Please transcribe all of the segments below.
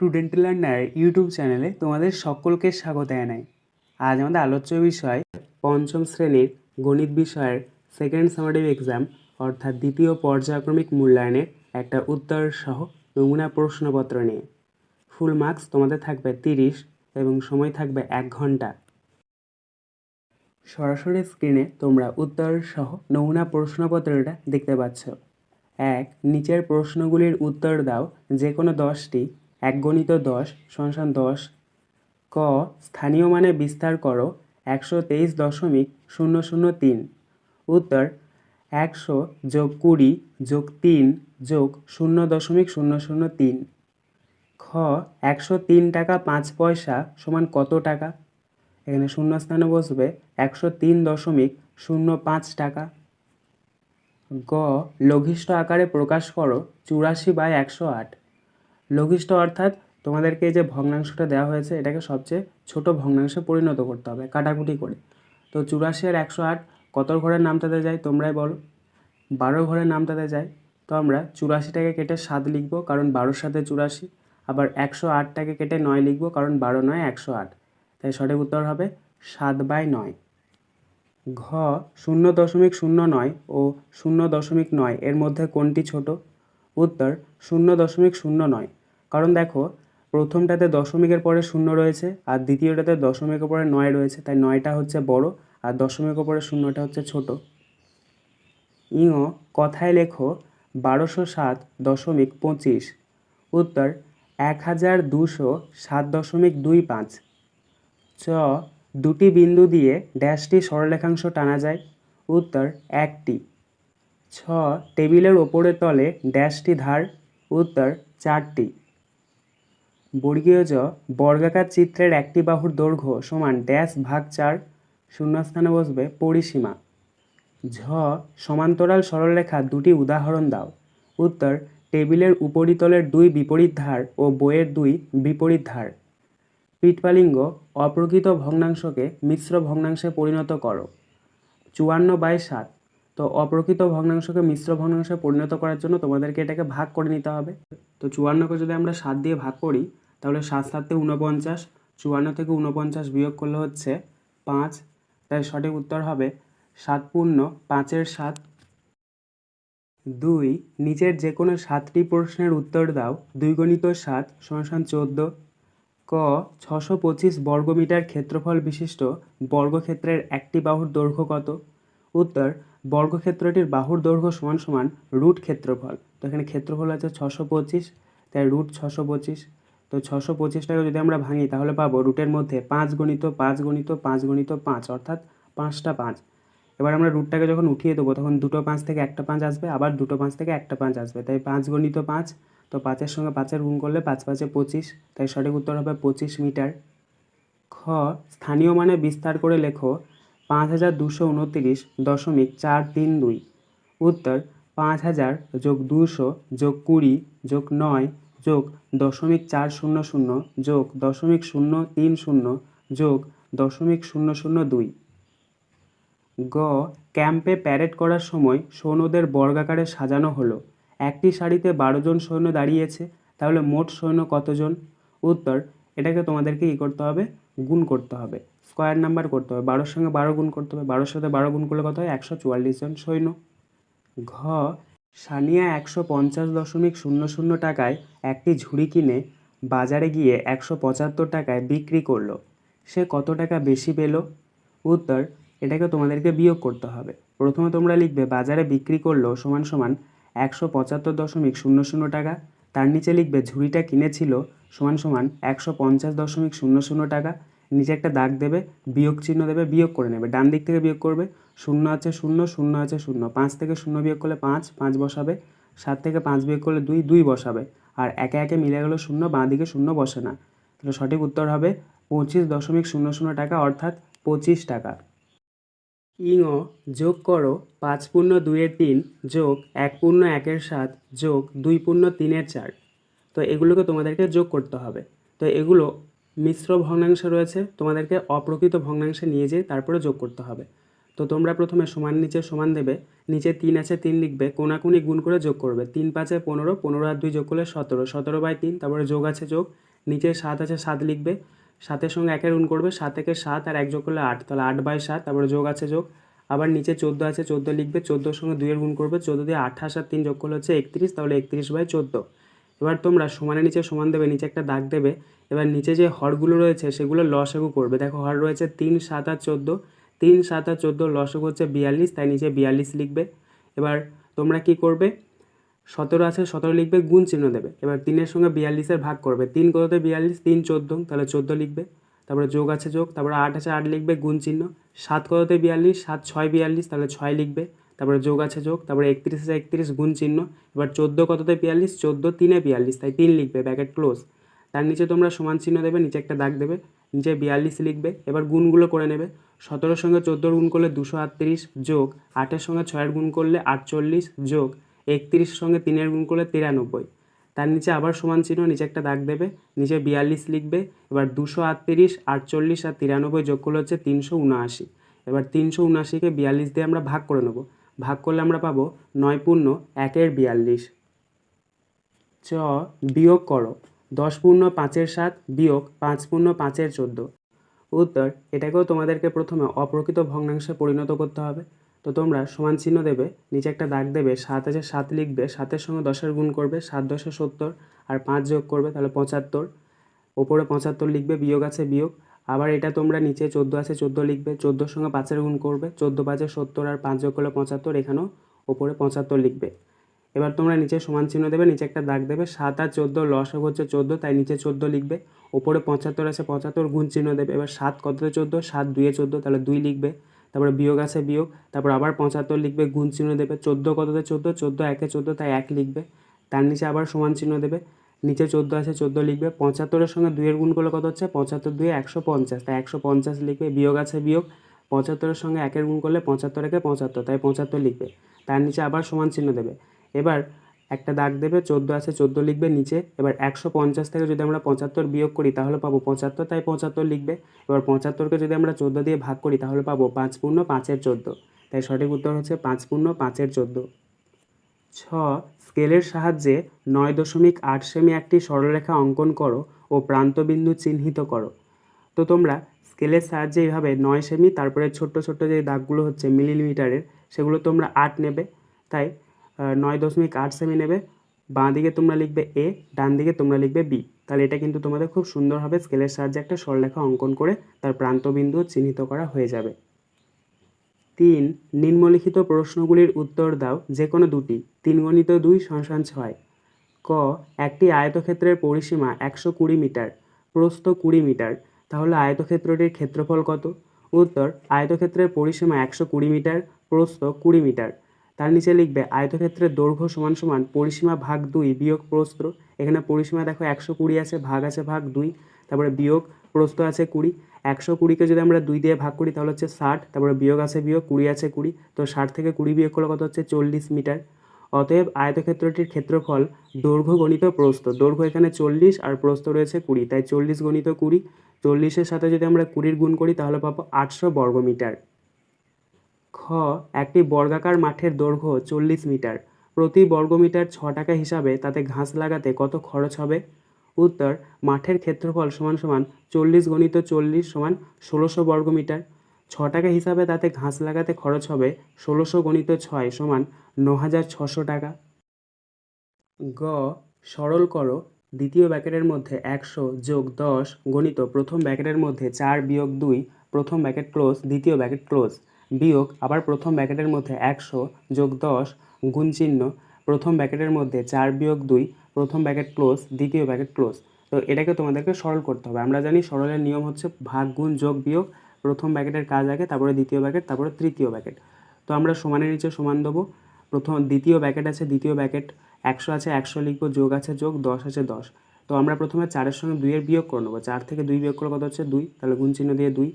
Student learner YouTube চ্যানেলে তোমাদের সকলকে স্বাগত জানাই। আজ আমাদের আলোচ্য বিষয় পঞ্চম শ্রেণির গণিত বিষয়ের সেকেন্ড সামারিভ এক্সাম অর্থাৎ দ্বিতীয় পর্যায়ক্রমিক মূল্যায়নের একটা উত্তর সহ নমুনা প্রশ্নপত্র নিয়ে। ফুল মার্কস তোমাদের থাকবে তিরিশ এবং সময় থাকবে এক ঘণ্টা। সরাসরি স্ক্রিনে তোমরা উত্তর সহ নমুনা প্রশ্নপত্রটা দেখতে পাচ্ছ। এক, নিচের প্রশ্নগুলির উত্তর দাও যে কোনো দশটি এক গণিত দশ সমান দশ, ক, স্থানীয় মানে বিস্তার করো, একশো তেইশ দশমিক শূন্য শূন্য তিন। উত্তর, একশো যোগ কুড়ি যোগ তিন যোগ শূন্য দশমিক শূন্য শূন্য তিন। খ, একশো তিন টাকা পাঁচ পয়সা সমান কত টাকা? এখানে শূন্যস্থানে বসবে, একশো তিন দশমিক শূন্য পাঁচ টাকা। গ, লঘিষ্ঠ আকারে প্রকাশ করো, চুরাশি বাই একশো আট। লঘিষ্ঠ অর্থাৎ তোমাদেরকে যে ভগ্নাংশটা দেওয়া হয়েছে, এটাকে সবচেয়ে ছোট ভগ্নাংশে পরিণত করতে হবে কাটাকুটি করে। তো চুরাশি আর একশো আট কত ঘরের নামটাতে যায় তোমরাই বলো। বারো ঘরের নামটাতে যায়, তো আমরা চুরাশিটাকে কেটে সাত লিখব, কারণ বারোর সাথে চুরাশি। আবার একশো আটটাকে কেটে নয় লিখব, কারণ বারো নয়, একশো আট। তাই সঠিক উত্তর হবে সাত বাই নয়। ঘ শূন্য দশমিক শূন্য নয় ও শূন্য দশমিক নয়, এর মধ্যে কোনটি ছোট? উত্তর শূন্য দশমিক শূন্য নয়। কারণ দেখো, প্রথমটাতে দশমিকের পরে শূন্য রয়েছে আর দ্বিতীয়টাতে দশমিকের পরে নয় রয়েছে, তাই নয়টা হচ্ছে বড় আর দশমিকের পরে শূন্যটা হচ্ছে ছোট। ইঙ, কথায় লেখো, বারোশো সাত দশমিক পঁচিশ, উত্তর এক হাজার দুশো সাত দশমিক দুই পাঁচ। চ, দুটি বিন্দু দিয়ে ড্যাশটি সরলরেখাংশ টানা যায়, উত্তর, একটি। ছ, টেবিলের ওপরে তলে ড্যাশটি ধার, উত্তর, চারটি। বর্গীয় জ বর্গাকার চিত্রের একটি বাহুর দৈর্ঘ্য সমান ড্যাশ ভাগ চার শূন্যস্থানে বসবে পরিসীমা। ঝ, সমান্তরাল সরলরেখা দুটি উদাহরণ দাও। উত্তর, টেবিলের উপরিতলের দুই বিপরীত ধার ও বইয়ের দুই বিপরীত ধার। পিটপালিঙ্গ অপ্রকৃত ভগ্নাংশকে মিশ্র ভগ্নাংশে পরিণত করো। চুয়ান্ন বাই সাত, তো অপ্রকৃত ভগ্নাংশকে মিশ্র ভগ্নাংশে পরিণত করার জন্য তোমাদেরকে এটাকে ভাগ করে নিতে হবে। তো চুয়ান্নকে যদি আমরা সাত দিয়ে ভাগ করি তাহলে সাত সাতে উনপঞ্চাশ চুয়ান্ন থেকে উনপঞ্চাশ বিয়োগ করলে হচ্ছে পাঁচ। তাই সঠিক উত্তর হবে সাত পূর্ণ পাঁচের সাত। দুই, নিচের যে কোনো সাতটি প্রশ্নের উত্তর দাও। দুই গণিত সাত সমান চোদ্দ। ক, ছশো পঁচিশ বর্গমিটার ক্ষেত্রফল বিশিষ্ট বর্গক্ষেত্রের একটি বাহুর দৈর্ঘ্য কত? উত্তর, বর্গক্ষেত্রটির বাহুর দৈর্ঘ্য সমান সমান রুট ক্ষেত্রফল। তো এখানে ক্ষেত্রফল আছে ছশো পঁচিশ, তাই রুট ছশো পঁচিশ। তো ছশো পঁচিশটাকে যদি আমরা ভাঙি, তাহলে পাবো রুটের মধ্যে পাঁচ গণিত পাঁচ গণিত পাঁচ গণিত পাঁচ, অর্থাৎ পাঁচটা পাঁচ। এবার আমরা রুটটাকে যখন উঠিয়ে দেবো, তখন দুটো পাঁচ থেকে একটা পাঁচ আসবে, আবার দুটো পাঁচ থেকে একটা পাঁচ আসবে। তাই পাঁচ গণিত পাঁচ, তো পাঁচের সঙ্গে পাঁচের গুণ করলে পাঁচ পাঁচে পঁচিশ, তাই সঠিক উত্তর হবে পঁচিশ মিটার। খ, স্থানীয় মানে বিস্তার করে লেখো, পাঁচ হাজার দুশো উনতিরিশ দশমিক চার তিন দুই। উত্তর, পাঁচ হাজার যোগ দুশো যোগ কুড়ি যোগ নয় যোগ দশমিক চার শূন্য শূন্য যোগ দশমিক শূন্য তিন শূন্য যোগ দশমিক শূন্য শূন্য দুই। গ, ক্যাম্পে প্যারেড করার সময় সৈন্যদের বর্গাকারে সাজানো হলো। একটি সারিতে বারো জন সৈন্য দাঁড়িয়েছে, তাহলে মোট সৈন্য কতজন? উত্তর, এটাকে তোমাদেরকে কী করতে হবে, গুণ করতে হবে। স্কোয়ার নাম্বার করতে হবে, বারোর সঙ্গে বারো গুণ করতে হবে, বারোর সাথে বারো গুণ করলে কত হয়? একশো চুয়াল্লিশ জন সৈন্য। ঘ সানিয়া একশো পঞ্চাশ দশমিক শূন্য শূন্য টাকায় একটি ঝুড়ি কিনে বাজারে গিয়ে একশো পঁচাত্তর টাকায় বিক্রি করল। সে কত টাকা বেশি পেল? উত্তর, এটাকে তোমাদেরকে বিয়োগ করতে হবে। প্রথমে তোমরা লিখবে, বাজারে বিক্রি করল সমান সমান একশো পঁচাত্তর দশমিক শূন্য শূন্য টাকা। তার নিচে লিখবে, ঝুড়িটা কিনেছিল সমান সমান একশো পঞ্চাশ দশমিক শূন্য শূন্য টাকা। নিচে একটা দাগ দেবে, বিয়োগ চিহ্ন দেবে, বিয়োগ করে নেবে। ডান দিক থেকে বিয়োগ করবে, শূন্য আছে শূন্য শূন্য আছে শূন্য। পাঁচ থেকে শূন্য বিয়োগ করলে পাঁচ পাঁচ বসাবে। সাত থেকে পাঁচ বিয়োগ করলে দুই দুই বসাবে। আর একে একে মিলে গেলো শূন্য, বাঁ দিকে শূন্য বসে না। তাহলে সঠিক উত্তর হবে পঁচিশ দশমিক শূন্য শূন্য টাকা, অর্থাৎ পঁচিশ টাকা। ইঙ, যোগ করো, পাঁচ পূর্ণ দুইয়ের তিন যোগ এক পূর্ণ একের সাত যোগ দুই পূর্ণ তিনের চার। তো এগুলোকে তোমাদেরকে যোগ করতে হবে। তো এগুলো মিশ্র ভগ্নাংশে রয়েছে, তোমাদেরকে অপ্রকৃত ভগ্নাংশে নিয়ে যেয়ে তারপরে যোগ করতে হবে। তো তোমরা প্রথমে সমান নিচে সমান দেবে, নিচে তিন আছে তিন লিখবে, কোনাকুনি গুণ করে যোগ করবে। তিন পাঁচে পনেরো পনেরো আর দুই যোগ করলে সতেরো সতেরো বাই তিন, তারপরে যোগ আছে যোগ, নিচে সাত আছে সাত লিখবে, সাতের সঙ্গে একের গুণ করবে, সাত থেকে সাত আর এক যোগ করলে আট, তাহলে আট বাই সাত, তারপরে যোগ আছে যোগ, আবার নিচে চোদ্দ আছে চোদ্দ লিখবে, চোদ্দোর সঙ্গে দুইয়ের গুণ করবে, চোদ্দ দিয়ে আঠাশ আর তিন যোগ করলে হচ্ছে একত্রিশ, তাহলে একত্রিশ বাই চোদ্দ। এবার তোমরা সমানের নিচে সমান দেবে, নিচে একটা দাগ দেবে। এবার নিচে যে হরগুলো রয়েছে, সেগুলো লসাগু করবে। দেখো, হর রয়েছে তিন, সাত আর চোদ্দ। তিন, সাত আর চোদ্দ লসাগু হচ্ছে বিয়াল্লিশ, তাই নিচে বিয়াল্লিশ লিখবে। এবার তোমরা কি করবে? সতেরো আছে, সতেরো লিখবে, গুণ চিহ্ন দেবে। এবার তিনের সঙ্গে বিয়াল্লিশের ভাগ করবে। তিন কততে বিয়াল্লিশ? তিন, চোদ্দ। তাহলে চোদ্দ লিখবে। তারপরে যোগ আছে যোগ। তারপরে আট আছে, আট লিখবে, গুণ চিহ্ন। সাত কততে বিয়াল্লিশ? সাত, ছয় বিয়াল্লিশ। তাহলে ছয় লিখবে। তারপরে যোগ আছে যোগ, তারপরে একত্রিশ আছে একত্রিশ, গুণ চিহ্ন। এবার চোদ্দ কততে বিয়াল্লিশ? চোদ্দ, তিনে বিয়াল্লিশ, তাই তিন লিখবে, ব্যাকেট ক্লোজ। তার নিচে তোমরা সমান চিহ্ন দেবে, নিচে একটা দাগ দেবে, নিচে বিয়াল্লিশ লিখবে, এবার গুণগুলো করে নেবে। সতেরোর সঙ্গে চোদ্দোর গুণ করলে দুশো আটত্রিশ যোগ, আটের সঙ্গে ছয়ের গুণ করলে আটচল্লিশ যোগ, একত্রিশের সঙ্গে তিনের গুণ করলে তিরানব্বই। তার নিচে আবার সমান চিহ্ন, নিচে একটা দাগ দেবে, নিচে বিয়াল্লিশ লিখবে, এবার দুশো আটত্রিশ, আটচল্লিশ আর তিরানব্বই যোগ করলে হচ্ছে তিনশো উনআশি। এবার তিনশো উনআশিকে বিয়াল্লিশ দিয়ে আমরা ভাগ করে নেব। ভাগ করলে আমরা পাবো নয় পূর্ণ একের বিয়াল্লিশ। চ, বিয়োগ করো। দশ পূর্ণ পাঁচের সাত, বিয়োগ পাঁচ পূর্ণ পাঁচের চোদ্দ। উত্তর, এটাকেও তোমাদেরকে প্রথমে অপ্রকৃত ভগ্নাংশে পরিণত করতে হবে। তো তোমরা সমান চিহ্ন দেবে, নিচে একটা দাগ দেবে, সাত আছে সাত লিখবে, সাতের সঙ্গে দশের গুণ করবে, সাত দশে সত্তর, আর পাঁচ যোগ করবে তাহলে পঁচাত্তর। ওপরে পঁচাত্তর লিখবে, বিয়োগ আছে বিয়োগ। আবার এটা তোমরা নিচে চোদ্দ আছে, চোদ্দ লিখবে, চোদ্দোর সঙ্গে পাঁচের গুণ করবে, চোদ্দ পাঁচে সত্তর আর পাঁচ যোগ করলে পঁচাত্তর, এখানেও ওপরে পঁচাত্তর লিখবে। এবার তোমরা নিচে সমান চিহ্ন দেবে, নিচে একটা দাগ দেবে, সাত আর চোদ্দ লসক হচ্ছে চোদ্দ, তাই নিচে চোদ্দ লিখবে, ওপরে পঁচাত্তর আছে, পঁচাত্তর গুণ চিহ্ন দেবে, এবার সাত কততে চোদ্দ? সাত দুয়ে চোদ্দ, তাহলে দুই লিখবে, তারপরে বিয়োগ আছে বিয়োগ, তারপর আবার পঁচাত্তর লিখবে, গুণ চিহ্ন দেবে, চোদ্দ কততে চোদ্দ? চোদ্দ একে চোদ্দ, তাই এক লিখবে, তার নিচে আবার সমান চিহ্ন দেবে নিচে চোদ্দ আছে, চোদ্দ লিখবে। পঁচাত্তরের সঙ্গে দুইয়ের গুণ করলে কত হচ্ছে? পঁচাত্তর দুয়ে একশো পঞ্চাশ। তাই একশো পঞ্চাশ লিখবে, বিয়োগ আছে, বিয়োগ। পঁচাত্তরের সঙ্গে একের গুণ করলে পঁচাত্তর একে পঁচাত্তর, তাই পঁচাত্তর লিখবে। তার নিচে আবার সমান চিহ্ন দেবে। এবার একটা দাগ দেবে, চোদ্দ আছে, চোদ্দ লিখবে নিচে। এবার একশো পঞ্চাশ থেকে যদি আমরা পঁচাত্তর বিয়োগ করি, তাহলে পাবো পঁচাত্তর, তাই পঁচাত্তর লিখবে। এবার পঁচাত্তরকে যদি আমরা চোদ্দ দিয়ে ভাগ করি, তাহলে পাবো পাঁচ পূর্ণ পাঁচের চোদ্দ। তাই সঠিক উত্তর হচ্ছে পাঁচ পূর্ণ পাঁচের চোদ্দ। ছ স্কেলের সাহায্যে নয় দশমিক আট সেমি একটি সরলরেখা অঙ্কন করো ও প্রান্তবিন্দু চিহ্নিত করো। তো তোমরা স্কেলের সাহায্যে এইভাবে নয় সেমি, তারপরে ছোট্ট ছোট্ট যে দাগগুলো হচ্ছে মিলিমিটারের, সেগুলো তোমরা আট নেবে। তাই নয় দশমিক আট সেমি নেবে। বাঁ দিকে তোমরা লিখবে এ ডান দিকে তোমরা লিখবে বি। তাহলে এটা কিন্তু তোমাদের খুব সুন্দরভাবে স্কেলের সাহায্যে একটা সরলরেখা অঙ্কন করে তার প্রান্তবিন্দু চিহ্নিত করা হয়ে যাবে। তিন নিম্নলিখিত প্রশ্নগুলির উত্তর দাও যে কোনো দুটি। তিন গণিত দুই সংসান ছয়। ক, একটি আয়তক্ষেত্রের পরিসীমা একশো কুড়ি মিটার, প্রস্থ কুড়ি মিটার, তাহলে আয়তক্ষেত্রটির ক্ষেত্রফল কত? উত্তর, আয়তক্ষেত্রের পরিসীমা একশো কুড়ি মিটার, প্রস্থ কুড়ি মিটার। তার নিচে লিখবে, আয়তক্ষেত্রের দৈর্ঘ্য সমান সমান পরিসীমা ভাগ দুই বিয়োগ প্রস্থ। এখানে পরিসীমা দেখো একশো কুড়ি আছে, ভাগ আছে ভাগ দুই, তারপরে বিয়োগ প্রস্থ আছে কুড়ি, একশো কুড়িকে যদি আমরা দুই দিয়ে ভাগ করি তাহলে হচ্ছে ষাট, তারপরে বিয়োগ আছে বিয়োগ, কুড়ি আছে কুড়ি, তো ষাট থেকে কুড়ি বিয়োগ করলে কত হচ্ছে চল্লিশ মিটার। অতএব আয়তক্ষেত্রটির ক্ষেত্রফল দৈর্ঘ্য গণিত প্রস্থ, দৈর্ঘ্য এখানে চল্লিশ আর প্রস্থ রয়েছে কুড়ি, তাই চল্লিশ গণিত কুড়ি, চল্লিশের সাথে যদি আমরা কুড়ির গুণ করি তাহলে পাবো আটশো বর্গমিটার খ, একটি বর্গাকার মাঠের দৈর্ঘ্য চল্লিশ মিটার, প্রতি বর্গমিটার ছ টাকা হিসাবে তাতে ঘাস লাগাতে কত খরচ হবে? উত্তর, মাঠের ক্ষেত্রফল সমান সমান চল্লিশ গণিত চল্লিশ সমান ষোলোশো বর্গমিটার ছ টাকা হিসাবে তাতে ঘাস লাগাতে খরচ হবে ষোলোশো গণিত ছয় সমান ন হাজার ছশো টাকা। গ, সরল করো, দ্বিতীয় ব্যাকেটের মধ্যে একশো যোগ দশ গণিত প্রথম ব্যাকেটের মধ্যে চার বিয়োগ দুই, প্রথম ব্যাকেট ক্লোজ, দ্বিতীয় ব্যাকেট ক্লোজ। বিয়োগ, আবার প্রথম ব্যাকেটের মধ্যে একশো যোগ দশ, গুণ চিহ্ন, প্রথম ব্যাকেটের মধ্যে চার বিয়োগ দুই প্রথম ব্যাকেট ক্লোজ, দ্বিতীয় ব্যাকেট ক্লোজ। তো এটাকে তোমাদেরকে সরল করতে হবে। আমরা জানি সরলের নিয়ম হচ্ছে ভাগ গুণ যোগ বিয়োগ, প্রথম ব্যাকেটের কাজ আগে, তারপরে দ্বিতীয় ব্যাকেট, তারপরে তৃতীয় ব্যাকেট। তো আমরা সমানের নিচে সমান দেবো। প্রথম, দ্বিতীয় ব্যাকেট আছে, দ্বিতীয় ব্যাকেট। একশো আছে, একশো লিখব, যোগ আছে, যোগ, দশ আছে, দশ। তো আমরা প্রথমে চারের সঙ্গে দুইয়ের বিয়োগ করে নেব। চার থেকে দুই বিয়োগ করলে কত হচ্ছে? দুই। তাহলে গুণ চিহ্ন দিয়ে দুই।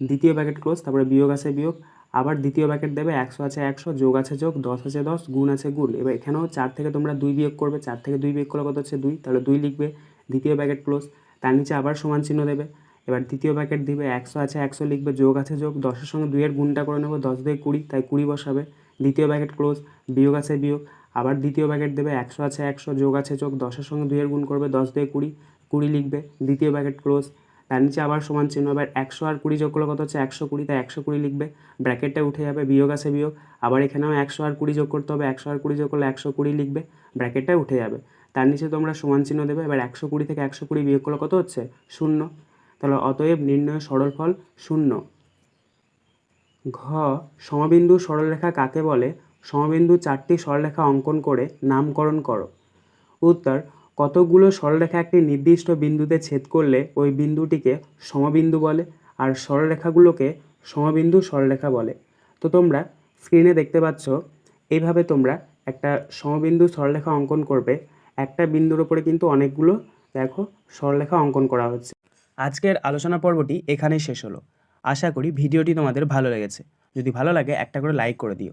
দ্বিতীয় ব্যাকেট ক্লোজ, তারপরে বিয়োগ আছে বিয়োগ। আবার দ্বিতীয় ব্যাকেট দেবে একশো আছে একশো, যোগ আছে যোগ, দশ আছে দশ, গুণ আছে গুণ। এবার এখানেও চার থেকে তোমরা দুই বিয়োগ করবে, চার থেকে দুই বিয়োগ করলে কত হচ্ছে দুই? তাহলে দুই লিখবে, দ্বিতীয় ব্যাকেট ক্লোজ তার নিচে আবার সমান চিহ্ন দেবে। এবার দ্বিতীয় ব্যাকেট দিবে, একশো আছে একশো লিখবে, যোগ আছে যোগ, দশের সঙ্গে দুইয়ের গুণটা করে নেব, দশ দুই কুড়ি, তাই কুড়ি বসাবে। দ্বিতীয় ব্যাকেট ক্লোজ বিয়োগ আছে বিয়োগ, আবার দ্বিতীয় ব্র্যাকেট দেবে, একশো আছে একশো, যোগ আছে যোগ, দশের সঙ্গে দুইয়ের গুণ করবে, দশ দিয়ে কুড়ি কুড়ি লিখবে। দ্বিতীয় ব্র্যাকেট ক্লোজ তার নিচে আবার সমান চিহ্ন, এবার একশো আর কুড়ি যোগ করলে কত হচ্ছে? একশো কুড়ি, তাই একশো কুড়ি লিখবে। ব্র্যাকেটটা উঠে যাবে, বিয়োগ আছে বিয়োগ। আবার এখানেও একশো আর কুড়ি যোগ করতে হবে, একশো আর কুড়ি যোগ করলে একশো কুড়ি লিখবে, ব্র্যাকেটটা উঠে যাবে। তার নিচে তোমরা সমান চিহ্ন দেবে, এবার একশো কুড়ি থেকে একশো কুড়ি বিয়োগ করলে কত হচ্ছে? শূন্য। তাহলে অতএব নির্ণয় সরল ফল শূন্য। ঘ, সমবিন্দু সরলরেখা কাকে বলে? সমবিন্দু চারটি সরলরেখা অঙ্কন করে নামকরণ করো। উত্তর কতকগুলো সরলরেখা একটি নির্দিষ্ট বিন্দুতে ছেদ করলে ওই বিন্দুটিকে সমবিন্দু বলে আর সরলরেখাগুলোকে সমবিন্দু সরলরেখা বলে? তো তোমরা স্ক্রিনে দেখতে পাচ্ছ, এইভাবে তোমরা একটা সমবিন্দু সরলরেখা অঙ্কন করবে। একটা বিন্দুর ওপরে কিন্তু অনেকগুলো, দেখো, সরলরেখা অঙ্কন করা হচ্ছে। আজকের আলোচনা পর্বটি এখানেই শেষ হলো। আশা করি ভিডিওটি তোমাদের ভালো লেগেছে। যদি ভালো লাগে একটা করে লাইক করে দিও।